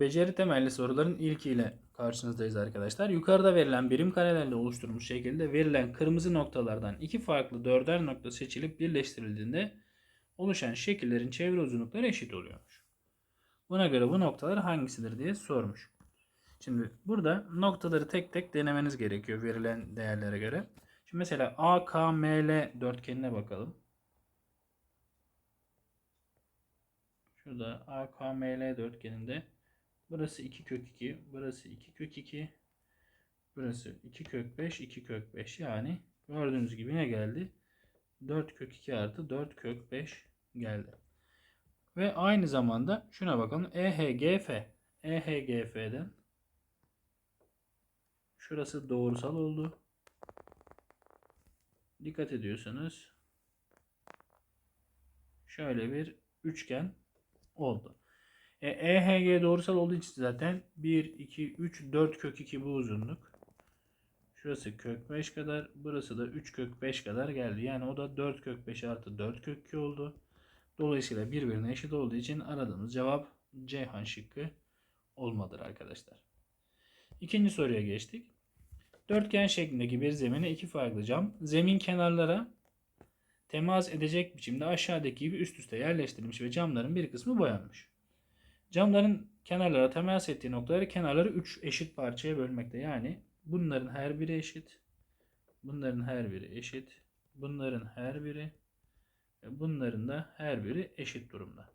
beceri temelli soruların ilkiyle karşınızdayız arkadaşlar. Yukarıda verilen birim karelerle oluşturulmuş şekilde verilen kırmızı noktalardan iki farklı dörder nokta seçilip birleştirildiğinde oluşan şekillerin çevre uzunlukları eşit oluyormuş. Buna göre bu noktalar hangisidir diye sormuş. Şimdi burada noktaları tek tek denemeniz gerekiyor verilen değerlere göre. Şimdi mesela AKML dörtgenine bakalım. Şurada AKML dörtgeninde burası 2 kök 2, burası 2 kök 2, burası 2 kök 5, 2 kök 5 yani gördüğünüz gibi ne geldi? 4 kök 2 artı 4 kök 5 geldi. Ve aynı zamanda şuna bakalım EHGF. EHGF'den şurası doğrusal oldu. Dikkat ediyorsanız şöyle bir üçgen oldu. E, EHG doğrusal olduğu için zaten 1, 2, 3, 4 kök 2 bu uzunluk. Şurası kök 5 kadar. Burası da 3 kök 5 kadar geldi. Yani o da 4 kök 5 artı 4 kök 2 oldu. Dolayısıyla birbirine eşit olduğu için aradığımız cevap Ceyhan şıkkı olmadır arkadaşlar. İkinci soruya geçtik. Dörtgen şeklindeki bir zemine iki farklı cam zemin kenarlara temas edecek biçimde aşağıdaki gibi üst üste yerleştirilmiş ve camların bir kısmı boyanmış. Camların kenarlara temas ettiği noktaları kenarları 3 eşit parçaya bölmekte. Yani bunların her biri eşit. Bunların her biri eşit. Bunların her biri ve bunların da her biri eşit durumda.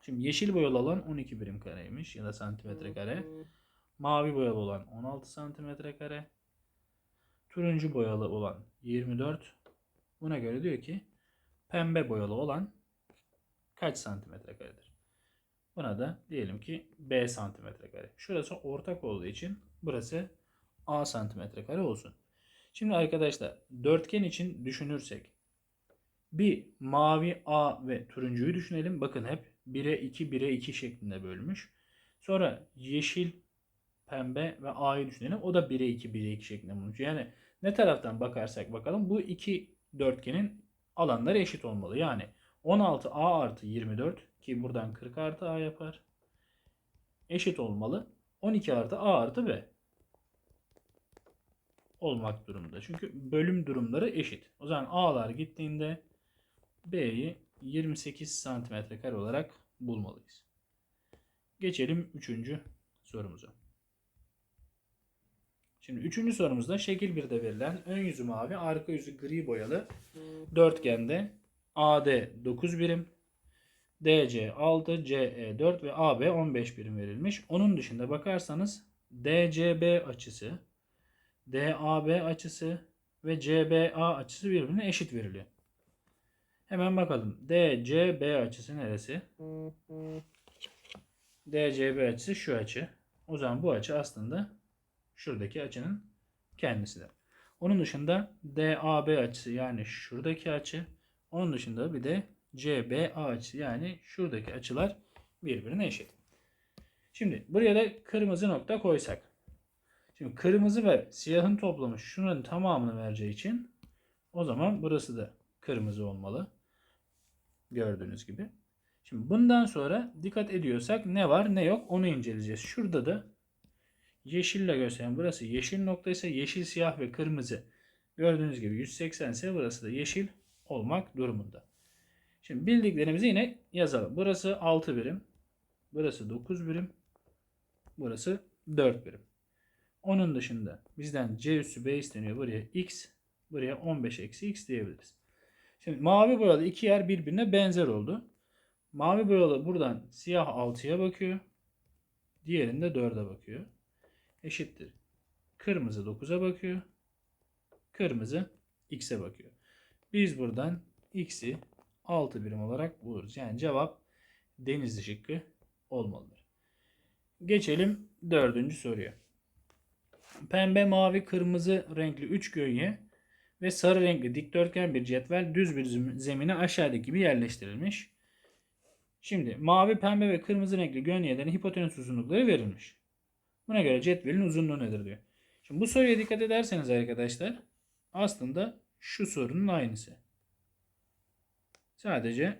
Şimdi yeşil boyalı olan 12 birim kareymiş ya da santimetre kare. Mavi boyalı olan 16 santimetre kare. Turuncu boyalı olan 24. Buna göre diyor ki pembe boyalı olan kaç santimetre karedir? Buna da diyelim ki B santimetre kare. Şurası ortak olduğu için burası A santimetre kare olsun. Şimdi arkadaşlar dörtgen için düşünürsek bir mavi A ve turuncuyu düşünelim. Bakın hep 1'e 2 1'e 2 şeklinde bölmüş. Sonra yeşil, pembe ve A'yı düşünelim. O da 1'e 2 1'e 2 şeklinde bulmuş. Yani ne taraftan bakarsak bakalım bu iki dörtgenin alanları eşit olmalı. Yani 16A artı 24 ki buradan 40 artı A yapar. Eşit olmalı. 12 artı A artı B olmak durumunda. Çünkü bölüm durumları eşit. O zaman A'lar gittiğinde B'yi 28 santimetre kare olarak bulmalıyız. Geçelim üçüncü sorumuza. Şimdi üçüncü sorumuzda şekil 1'de verilen ön yüzü mavi, arka yüzü gri boyalı dörtgende AD 9 birim, DC 6, CE 4 ve AB 15 birim verilmiş. Onun dışında bakarsanız DCB açısı, DAB açısı ve CBA açısı birbirine eşit veriliyor. Hemen bakalım. DCB açısı neresi? DCB açısı şu açı. O zaman bu açı aslında şuradaki açının kendisidir. Onun dışında DAB açısı yani şuradaki açı. Onun dışında bir de CBA açısı yani şuradaki açılar birbirine eşit. Şimdi buraya da kırmızı nokta koysak. Şimdi kırmızı ve siyahın toplamı şunun tamamını vereceği için o zaman burası da kırmızı olmalı. Gördüğünüz gibi. Şimdi bundan sonra dikkat ediyorsak ne var ne yok onu inceleyeceğiz. Şurada da yeşille gösteren burası yeşil nokta ise yeşil, siyah ve kırmızı. Gördüğünüz gibi 180 ise burası da yeşil olmak durumunda. Şimdi bildiklerimizi yine yazalım. Burası 6 birim. Burası 9 birim. Burası 4 birim. Onun dışında bizden C üssü B isteniyor. Buraya X, buraya 15 eksi X diyebiliriz. Şimdi mavi boyalı iki yer birbirine benzer oldu. Mavi boyalı buradan siyah 6'ya bakıyor. Diğerinde 4'e bakıyor. Eşittir. Kırmızı 9'a bakıyor. Kırmızı X'e bakıyor. Biz buradan X'i 6 birim olarak buluruz. Yani cevap denizli şıkkı olmalıdır. Geçelim dördüncü soruya. Pembe, mavi, kırmızı renkli 3 gölge ve sarı renkli dikdörtgen bir cetvel düz bir zemine aşağıdaki gibi yerleştirilmiş. Şimdi mavi, pembe ve kırmızı renkli gönyelerin hipotenüs uzunlukları verilmiş. Buna göre cetvelin uzunluğu nedir diyor. Şimdi bu soruya dikkat ederseniz arkadaşlar aslında şu sorunun aynısı. Sadece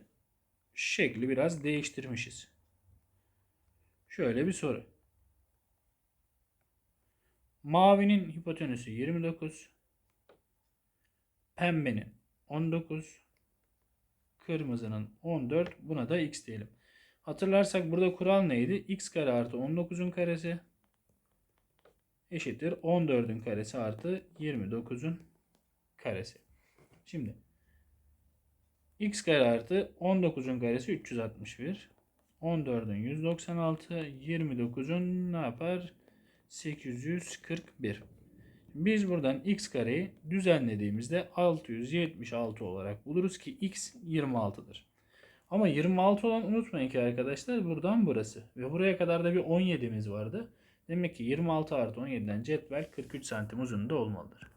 şekli biraz değiştirmişiz. Şöyle bir soru. Mavinin hipotenüsü 29. Pembenin 19. Kırmızının 14. Buna da x diyelim. Hatırlarsak burada kural neydi? x kare artı 19'un karesi eşittir 14'ün karesi artı 29'un karesi. Şimdi x kare artı 19'un karesi 361. 14'ün 196. 29'un ne yapar? 841. Biz buradan x kareyi düzenlediğimizde 676 olarak buluruz ki x 26'dır. Ama 26 olan unutmayın ki arkadaşlar buradan burası. Ve buraya kadar da bir 17'miz vardı. Demek ki 26 artı 17'den cetvel 43 santim uzunluğunda olmalıdır.